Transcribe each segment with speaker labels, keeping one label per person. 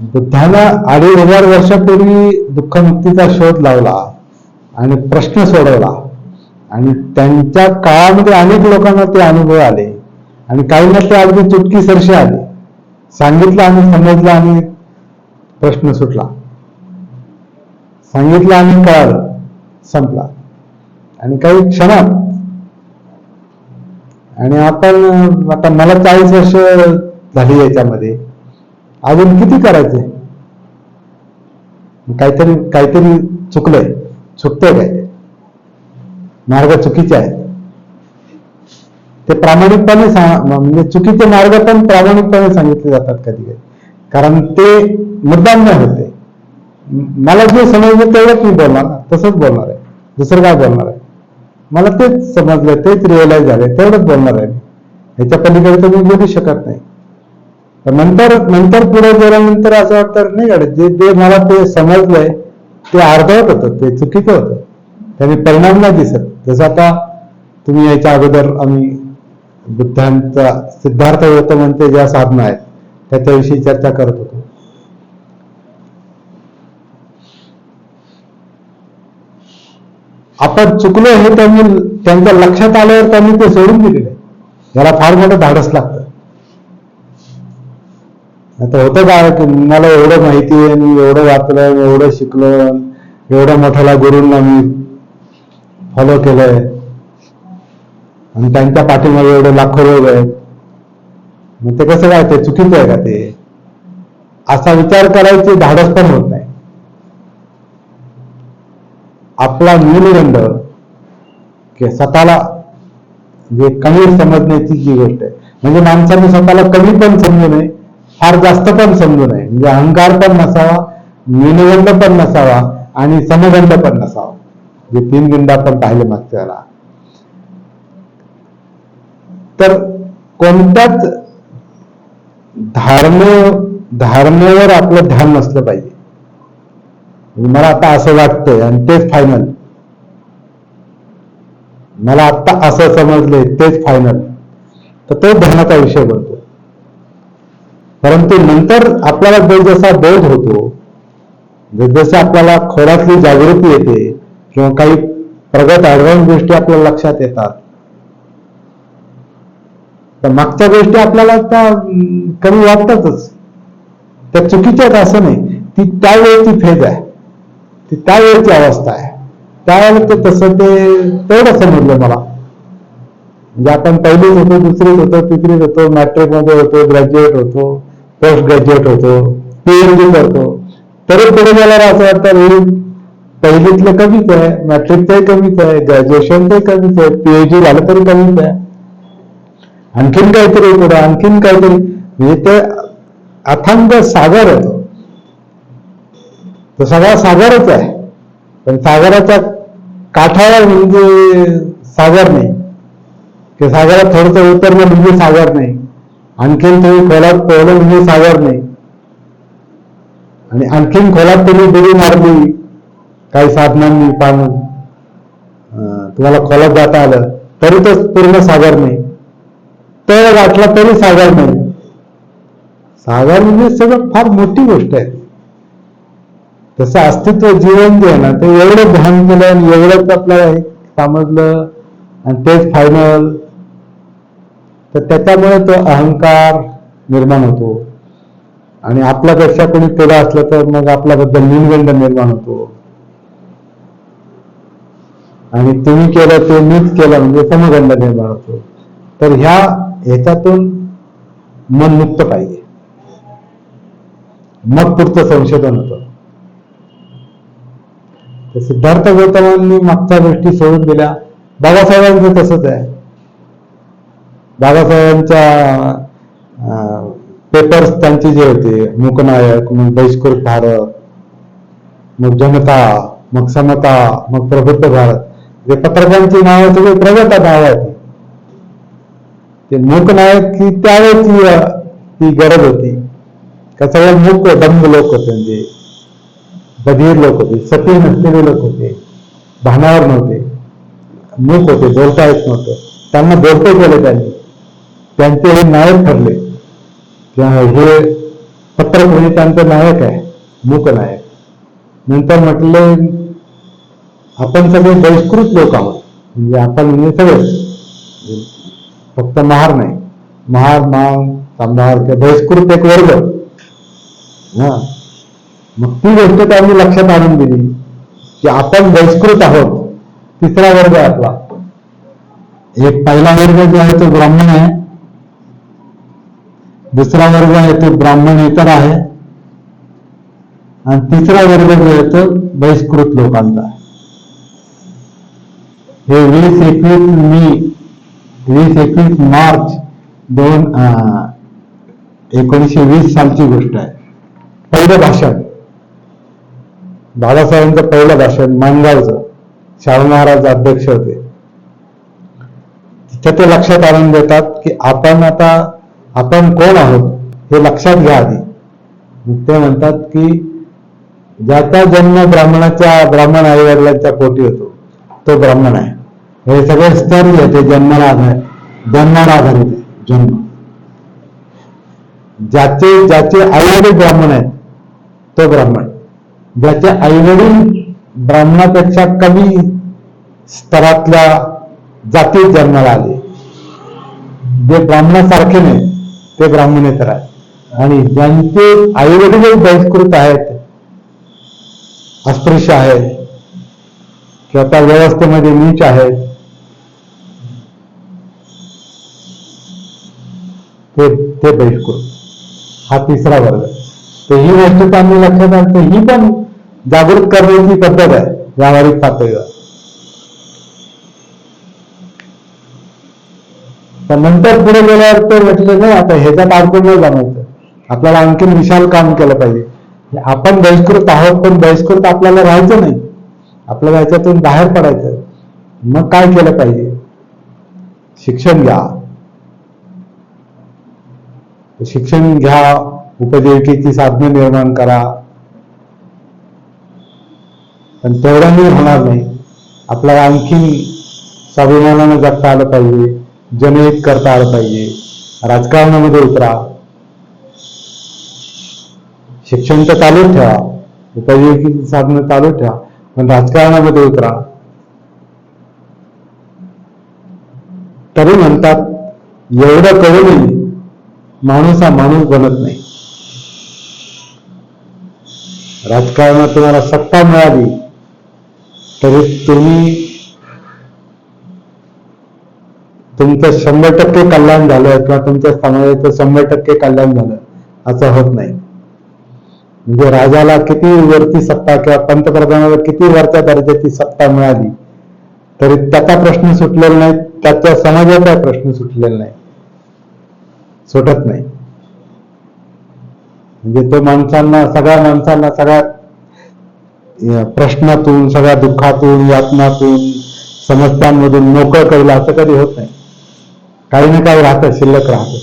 Speaker 1: बुद्धाला अडीच हजार वर्षापूर्वी दुःखमुक्तीचा शोध लावला आणि प्रश्न सोडवला. आणि त्यांच्या काळामध्ये अनेक लोकांना ते अनुभव आले. आणि काहींना ते अगदी चुटकी सरशी आले. सांगितलं आणि समजलं आणि प्रश्न सुटला. सांगितलं आणि कळालं. संपला. आणि काही क्षणात आणि आपण आता मला चाळीस वर्ष झाली याच्यामध्ये. अजून किती करायचे? काहीतरी काहीतरी चुकलंय. चुकतंय काय? मार्ग चुकीचे आहेत. ते प्रामाणिकपणे म्हणजे चुकीचे मार्ग पण प्रामाणिकपणे सांगितले जातात कधी कधी. कारण ते मुद्दाम नाही होते. मला जे समजलं तेवढंच मी बोलणार तसंच बोलणार आहे. दुसरं काय बोलणार आहे? मला तेच समजलं तेच रिअलाइज झालंय तेवढंच बोलणार आहे मी. ह्याच्या पलीकडे तर मी बोलू शकत नाही. तर नंतर नंतर पुढे गेल्यानंतर असं वाटतं नाही का जे जे मला ते समजलंय ते अर्धवट होतं ते चुकीचं होतं. त्याने परिणाम नाही दिसत. जसं आता तुम्ही याच्या अगोदर आम्ही बुद्धांचा सिद्धार्थ गौतमांचे ज्या साधना आहेत त्याच्याविषयी चर्चा करत होतो. आपण चुकलो हे त्यांनी त्यांच्या लक्षात आल्यावर त्यांनी ते सोडून दिलेले याला फार मोठं धाडस लागतं. आता होतं का की मला एवढं माहिती आहे मी एवढं वाचलं एवढं शिकलो एवढ्या मोठ्याला गुरूंना मी फॉलो केलंय. आणि त्यांच्या पाठीमागे एवढे लाखो लोक आहेत. मग ते कसं काय? ते चुकीचं आहे का ते? असा विचार करायची धाडस पण होत नाही. आपला न्यूनगंड की स्वतःला जे कमी समजण्याची जी गोष्ट आहे. म्हणजे माणसाने स्वतःला कमी पण समजू नये फार जास्त पण समजू नये. म्हणजे अहंकार पण नसावा न्यूनगंड पण नसावा आणि समगंड पण नसावा. जे तीन गंड आपण पाहिले मागच्या वेळेला तर कोणत्याच धारणे धारणेवर आपलं ध्यान नसलं पाहिजे. म्हणजे मला आता असं वाटतंय आणि तेच फायनल मला आता असं समजलंय तेच फायनल तर तो ध्यानाचा विषय बनतो. परंतु नंतर आपल्याला जसा बोध होतो जसजसे आपल्याला खोलातली जागृती येते किंवा काही प्रगत ऍडव्हान्स गोष्टी आपल्या लक्षात येतात. तर मागच्या गोष्टी आपल्याला त्या कमी वाटतातच. त्या चुकीच्या आहेत असं नाही. ती त्यावेळेची फेज आहे. ती त्यावेळेची अवस्था आहे. त्यावेळेला ते तसं ते तेवढं समजलं मला. म्हणजे आपण पहिलीच होतो दुसरीच होतो तिसरीच होतो मॅट्रिकमध्ये होतो ग्रॅज्युएट होतो. पोस्ट ग्रॅज्युएट होतो पीएचडी करतो. तरच पुढे मला असं वाटतं मी पहिलीतलं कमीच आहे मॅट्रिकचंही कमीच आहे ग्रॅज्युएशनचंही कमीच आहे पीएचडी झालं तरी कमीच आहे. आणखीन काहीतरी पुढे आणखीन काहीतरी. म्हणजे ते अथांग सागर होतो. तो सगळा सागरच आहे. पण सागराच्या काठावर म्हणजे सागर नाही. सागरात थोडंसं उतरणं म्हणजे सागर नाही. आणखीन तुम्ही खोलात पोहलं म्हणजे सागर नाही आणि आणखीन खोलात तुम्ही बुडी मारली. काही साधनांनी पाहून तुम्हाला खोलात जाता आलं तरी तो पूर्ण सागर नाही तळ गाठला तरी सागर नाही सागर म्हणजे सगळं फार मोठी गोष्ट आहे. तसं अस्तित्व जीवन जे आहे ना ते एवढं ध्यान केलं आणि एवढंच आपल्याला समजलं. आणि तेच फायनल तर त्याच्यामुळे तो अहंकार निर्माण होतो. आणि आपल्यापेक्षा कोणी पुढे असलं तर मग आपल्याबद्दल न्यूनगंड निर्माण होतो. आणि तुम्ही केलं ते मीच केलं म्हणजे समगंड निर्माण होतो. तर ह्या ह्याच्यातून मन मुक्त पाहिजे. मग पुढचं संशोधन होतं. सिद्धार्थ गौतमांनी मागच्या गोष्टी सोडून दिल्या. बाबासाहेबांचं तसंच आहे. बाबासाहेबांच्या पेपर्स त्यांचे जे होते मूकनायक मग बहिष्कृत भारत मग जनता मग समता मग प्रबुद्ध भारत जे पत्रकारांची नावं सगळे प्रगत नाव आहेत. ते मूकनायक ही त्यावेळेची अं, ती गरज होती. का सगळे मूक दंभ लोक होते म्हणजे बधीर लोक होते सती नसलेले लोक होते भानावर नव्हते. मूक होते बोलता येत नव्हतं. त्यांना बोलते केलं त्यांनी. त्यांचे हे नायक ठरले. हे नायक आहे, मूक नायक. नंतर म्हटले, आपण सगळे बहिष्कृत लोक आहोत. म्हणजे आपण म्हणजे फक्त महार नाही. महार सांभार किंवा बहिष्कृत एक वर्ग. हा. मग ती गोष्ट त्यांनी लक्षात आणून दिली, की आपण बहिष्कृत आहोत. तिसरा वर्ग आपला. एक पहिला वर्ग जो आहे तो ब्राह्मण आहे. दुसरा वर्ग आहे तो ब्राह्मणेतर आहे. आणि तिसरा वर्ग जो आहे तो बहिष्कृत लोकांचा हे वीस एकवीस मे वीस एकवीस मार्च दोन एकोणीसशे वीस सालची गोष्ट आहे. पहिलं भाषण. बाबासाहेबांचं पहिलं भाषण मानगावचं शाहू महाराज अध्यक्ष होते. तिथे ते लक्षात आणून देतात की आपण आता आपण कोण आहोत हे लक्षात घ्या आधी. ते म्हणतात की ज्याचा जन्म ब्राह्मणाच्या ब्राह्मण आई वडिलांच्या पोटी होतो तो ब्राह्मण आहे. हे सगळे स्तर जे ते जन्माला आधार जन्माला आधारित आहे जन्म. ज्याचे ज्याचे आई वडील ब्राह्मण आहेत तो ब्राह्मण. ज्याचे आईवडील ब्राह्मणापेक्षा कमी स्तरातल्या जातीत जन्माला आले. जे ब्राह्मणासारखे नाही ते ब्राह्मणेतर आहेत आणि ज्यांचे आई वडील बहिष्कृत आहेत, अस्पृश्य आहेत, किंवा त्या व्यवस्थेमध्ये नीच आहेत, ते ते बहिष्कृत. हा तिसरा वर्ग. तर ही गोष्ट त्यांनी लक्षात आणते. ही पण जागृत करण्याची पद्धत आहे. व्यावहारिक पातळीवर. तर नंतर पुढे गेल्यावर ते म्हटले नाही आता ह्याचा अडकून नाही आपल्याला आणखीन विशाल काम केलं पाहिजे. आपण बहिष्कृत आहोत पण बहिष्कृत आपल्याला राहायचं नाही. आपल्याला ह्याच्यातून बाहेर पडायचं. मग काय केलं पाहिजे? शिक्षण घ्या. शिक्षण घ्या उपजीविकेची साधने निर्माण करा. पण तेवढ्याने होणार नाही. आपल्याला आणखीन स्वाभिमानानं जगता आलं पाहिजे. जनहित करता आलं पाहिजे. राजकारणामध्ये उतरा. शिक्षण तर चालू ठेवा. उपजीविकेची साधनं चालू ठेवा. पण राजकारणामध्ये उतरा. तरी म्हणतात एवढं करूनही माणूस हा माणूस बनत नाही. राजकारणात तुम्हाला सत्ता मिळाली तरी तुम्ही तुमचं शंभर टक्के कल्याण झालं किंवा तुमच्या समाजाचं शंभर टक्के कल्याण झालं असं होत नाही. म्हणजे राजाला किती वरती सत्ता किंवा पंतप्रधानाला किती वरच्या दर्जाची सत्ता मिळाली तरी त्याचा प्रश्न सुटलेला नाही त्याच्या समाजाचा प्रश्न सुटलेला नाही. सुटत नाही. म्हणजे तो माणसांना सगळ्या माणसांना सगळ्या प्रश्नातून सगळ्या दुःखातून यातनातून समस्यांमधून मोकळं करेल असं कधी होत नाही. काही ना काही राहतं शिल्लक राहतं.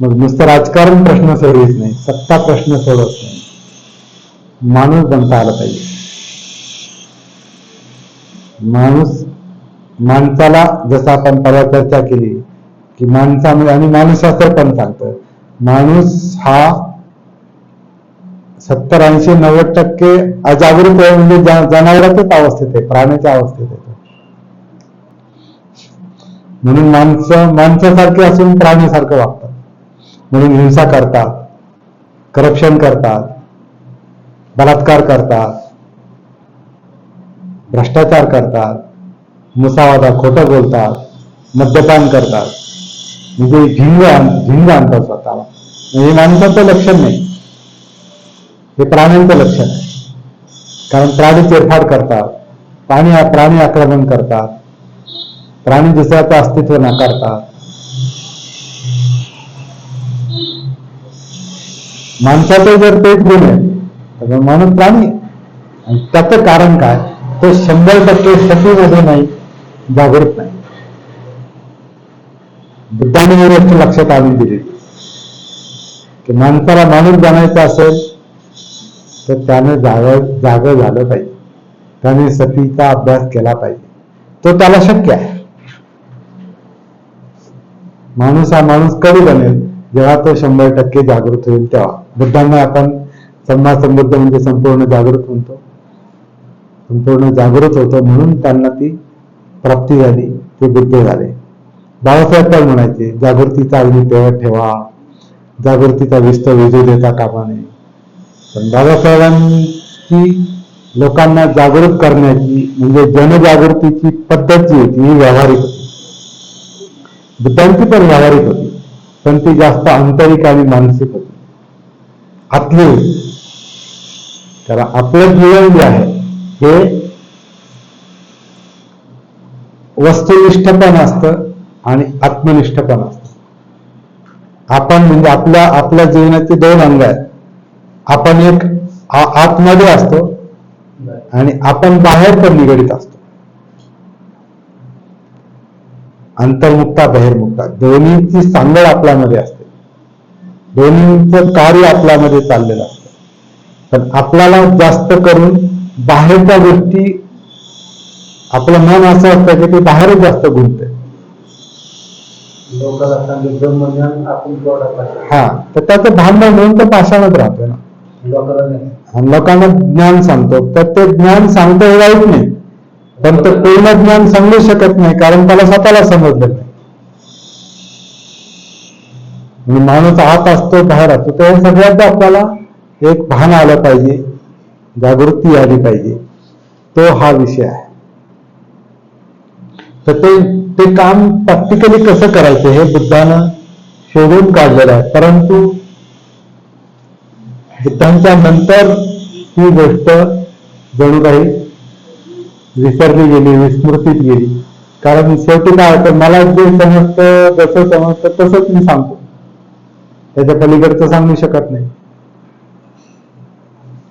Speaker 1: मग नुसतं राजकारण प्रश्न सोडवित नाही सत्ता प्रश्न सोडवत नाही. माणूस बनता आला पाहिजे. माणूस माणसाला जसं आपण परवा चर्चा केली की माणसामध्ये आणि माणूसशास्त्र पण सांगतं माणूस हा सत्तर ऐंशी नव्वद टक्के अजागृत आहे म्हणजे जा- अवस्थेत आहे प्राण्याच्या अवस्थेत आहे. म्हणून माणसं माणसासारखे असून प्राण्यासारखं वागतात. म्हणून हिंसा करतात करप्शन करतात बलात्कार करतात भ्रष्टाचार करतात मुसावादा खोटं बोलतात मद्यपान करतात. म्हणजे झिंग झिंग आणतात स्वतःला. म्हणजे माणसाचं लक्षण नाही. हे प्राण्यांचं लक्षण आहे. कारण प्राणी चेरफाड करतात. प्राणी प्राणी आक्रमण करतात. प्राणी दुसऱ्याचं अस्तित्व नाकारतात. माणसाचं जर तेच गुण आहे तर माणूस प्राणी आणि त्याचं कारण काय? तो शंभर टक्के शक्तीमध्ये नाही जागृत नाही. बुद्धाने ही गोष्ट लक्षात आणून दिली. की माणसाला माणूस बनायचा असेल तर त्यानं जाग जाग झालं पाहिजे. त्याने सतीचा अभ्यास केला पाहिजे. तो त्याला शक्य आहे. माणूस हा माणूस कधी बनेल. जेव्हा तो शंभर टक्के जागृत होईल तेव्हा. बुद्धांना आपण सम्मा समृद्ध म्हणजे संपूर्ण जागृत म्हणतो. संपूर्ण जागृत होतो म्हणून त्यांना ती प्राप्ती झाली ते बुद्ध झाले. बाबासाहेब पण म्हणायचे जागृतीचा अग्नी तेव्हा ठेवा. जागृतीचा विस्त विजू देता कामा नये पण बाबासाहेबांची लोकांना जागृत करण्याची म्हणजे जनजागृतीची पद्धत जी होती ही व्यावहारिक होती. बुद्धांची पण व्यावहारिक होती पण ती जास्त आंतरिक आणि मानसिक होती. आतली होती कारण आपलं जीवन जे आहे हे वस्तुनिष्ठ पण असतं आणि आत्मनिष्ठ पण असतं. आपण म्हणजे आपल्या आपल्या जीवनाचे दोन अंग आहेत. आपण एक आतमध्ये असतो आणि आपण बाहेर पण निगडीत असतो. अंतर्मुक्ता बहिर्मुक्ता. दोन्हीची सांगड आपल्यामध्ये असते. दोन्हीचं कार्य आपल्यामध्ये चाललेलं असतं. पण आपल्याला जास्त करून बाहेरच्या गोष्टी आपलं मन असं असतं की ते बाहेरच जास्त
Speaker 2: पाहिजे
Speaker 1: हा तर त्याचं नाही म्हणून तो पाषाणात राहतो ना.
Speaker 2: लोकांना
Speaker 1: ज्ञान सांगतो. तर ते ज्ञान सांगतो हे वाईट नाही. पण तो पूर्ण ज्ञान सांगू शकत नाही कारण त्याला स्वतःला समजलं नाही. माणूस आत असतो बाहेर असतो. तर हे सगळ्यात आपल्याला एक भान आलं पाहिजे जागृती आली पाहिजे. तो हा विषय आहे. तर ते ते काम प्रॅक्टिकली कसं करायचं हे बुद्धानं शोधून काढलेलं आहे. परंतु बुद्धांच्या नंतर ही गोष्ट जणू काही विसरली गेली विस्मृतीत गेली. कारण शेवटी काय होतं मला जे समजतं जसं समजतं तसंच मी सांगतो. त्याच्या पलीकडचं सांगू शकत नाही.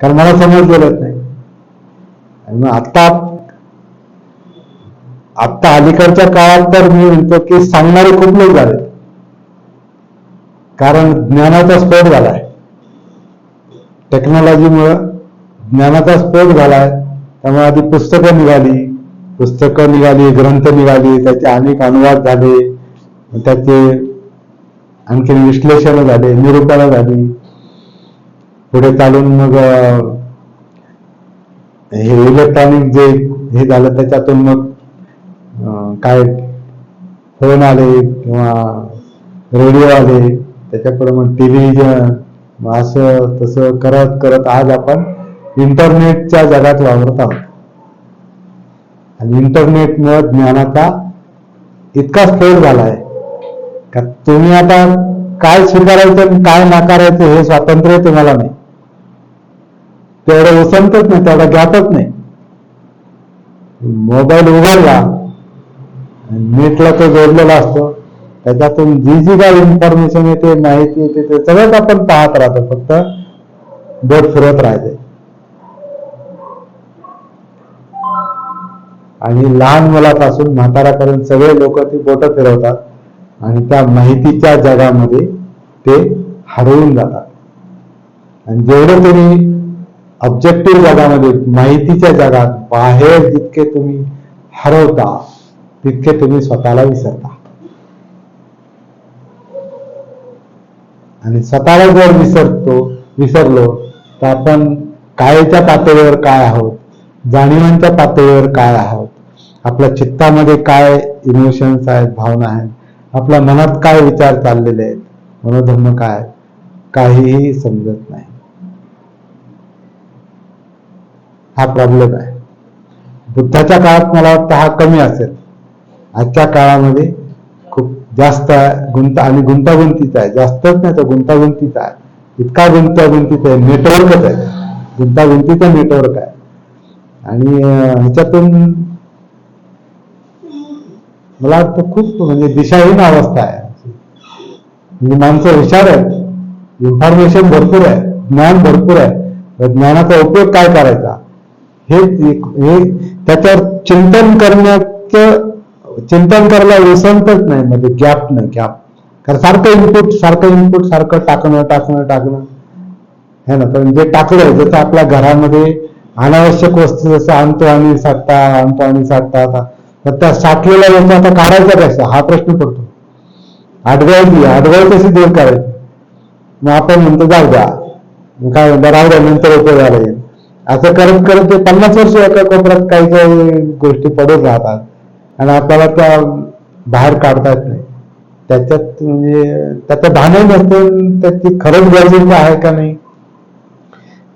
Speaker 1: कारण मला समजलेलंच नाही. आणि मग आता आता अलीकडच्या काळात तर मी म्हणतो की सांगणारे खूप लोक झाले. कारण ज्ञानाचा स्फोट झालाय टेक्नॉलॉजीमुळं ज्ञानाचा स्फोट झालाय त्यामुळे आधी पुस्तकं निघाली. पुस्तकं निघाली ग्रंथ निघाली त्याचे अनेक अनुवाद झाले. त्याचे आणखी विश्लेषण झाले निरूपणं झाली. पुढे चालून मग हे इलेक्ट्रॉनिक जे हे झालं त्याच्यातून मग काय फोन आले किंवा रेडिओ आले त्याच्यापुढे मग टेलिव्हिजन मग असं तसं करत करत आज आपण इंटरनेटच्या जगात वावरत आहोत. आणि इंटरनेटमुळे ज्ञानाचा इतका स्फोट झालाय. का तुम्ही आता काय स्वीकारायचं आणि काय नाकारायचं हे स्वातंत्र्य तुम्हाला नाही. तेवढं उसंतच नाही तेवढा ज्ञातच नाही. मोबाईल उघडला नेटला तो जोडलेला असतो. त्याच्यातून जी जी काय इन्फॉर्मेशन येते माहिती येते ते सगळंच आपण पाहत राहतो फक्त बोट फिरत राहते आणि लहान मुलापासून म्हातारापर्यंत सगळे लोक ती बोट फिरवतात आणि त्या माहितीच्या जगामध्ये ते हरवून जातात. आणि जेवढं तुम्ही ऑब्जेक्टिव्ह जगामध्ये माहितीच्या जगात बाहेर जितके तुम्ही हरवता तितके तुम्ही स्वतःला विसरता. आणि स्वतःला जर विसरतो विसरलो तर आपण कायच्या पातळीवर काय आहोत? जाणीवांच्या पातळीवर काय आहोत? आपल्या चित्तामध्ये काय इमोशन्स आहेत भावना आहेत? आपल्या मनात काय विचार चाललेले आहेत? मनोधर्म काय काहीही समजत नाही. हा प्रॉब्लेम आहे. बुद्धाच्या काळात मला वाटतं हा कमी असेल. आजच्या काळामध्ये जास्त आहे गुंत आणि गुंतागुंतीचा आहे. जास्तच नाही तर गुंतागुंतीचा आहे. इतका गुंतागुंतीचा आहे नेटवर्कच आहे. गुंतागुंतीचा नेटवर्क आहे. आणि ह्याच्यातून मला वाटतं खूप म्हणजे दिशाहीन अवस्था आहे. म्हणजे माणसं हुशार आहेत. इन्फॉर्मेशन भरपूर आहे. ज्ञान भरपूर आहे. तर ज्ञानाचा उपयोग काय करायचा? हे त्याच्यावर चिंतन करण्याचं चिंतन करायला विसंतच नाही म्हणजे गॅप नाही गॅप कारण सारखं इनपुट सारखं इनपुट सारखं टाकणं टाकणं टाकणं. है ना? पण जे टाकलं जसं आपल्या घरामध्ये अनावश्यक वस्तू जसं आणतो आणि साठता आणतो आणि साठता आता तर त्या साठलेल्या वस्तू आता काढायचा कसा हा प्रश्न पडतो. आडवायची आडवाय कशी दूर करायची? मग आपण म्हणतो जाऊ द्या. मग काय म्हणतो राहू द्या नंतर उपयोग झाला असं करत करत ते पन्नास वर्ष एका कोपऱ्यात काही काही गोष्टी पडत राहतात. आणि आपल्याला त्या बाहेर काढता येत नाही. त्याच्यात म्हणजे त्याचं भानही नसतं त्याची खरंच गरजेचं आहे का नाही?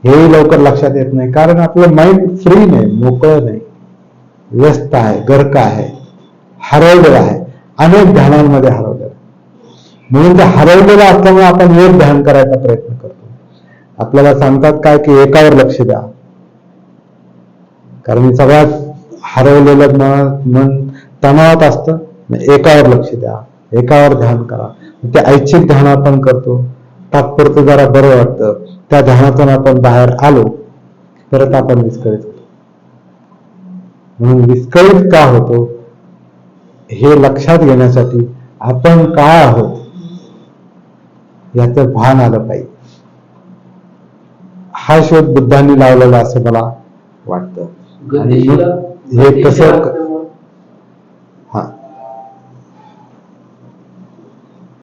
Speaker 1: हेही लवकर लक्षात येत नाही. कारण आपलं माइंड फ्री नाही मोकळं नाही. व्यस्त आहे गर्क आहे हरवलेलं आहे. अनेक ध्यानांमध्ये हरवलेलं म्हणून ते हरवलेलं असल्यामुळे आपण एक ध्यान करायचा प्रयत्न करतो. आपल्याला सांगतात काय की एकावर लक्ष द्या. कारण सगळ्यात हरवलेलं मन मन तणावात असतं एकावर लक्ष द्या एकावर ध्यान करा. ते ऐच्छिक ध्यान आपण करतो. तात्पुरतं जरा बरं वाटतं. त्या ध्यानातून आपण बाहेर आलो परत आपण विस्कळीत होतो. म्हणून विस्कळीत का होतो? हे लक्षात घेण्यासाठी आपण काय आहोत? याचं भान आलं पाहिजे. हा शोध बुद्धांनी लावलेला असं मला वाटतं. आणि हे कसं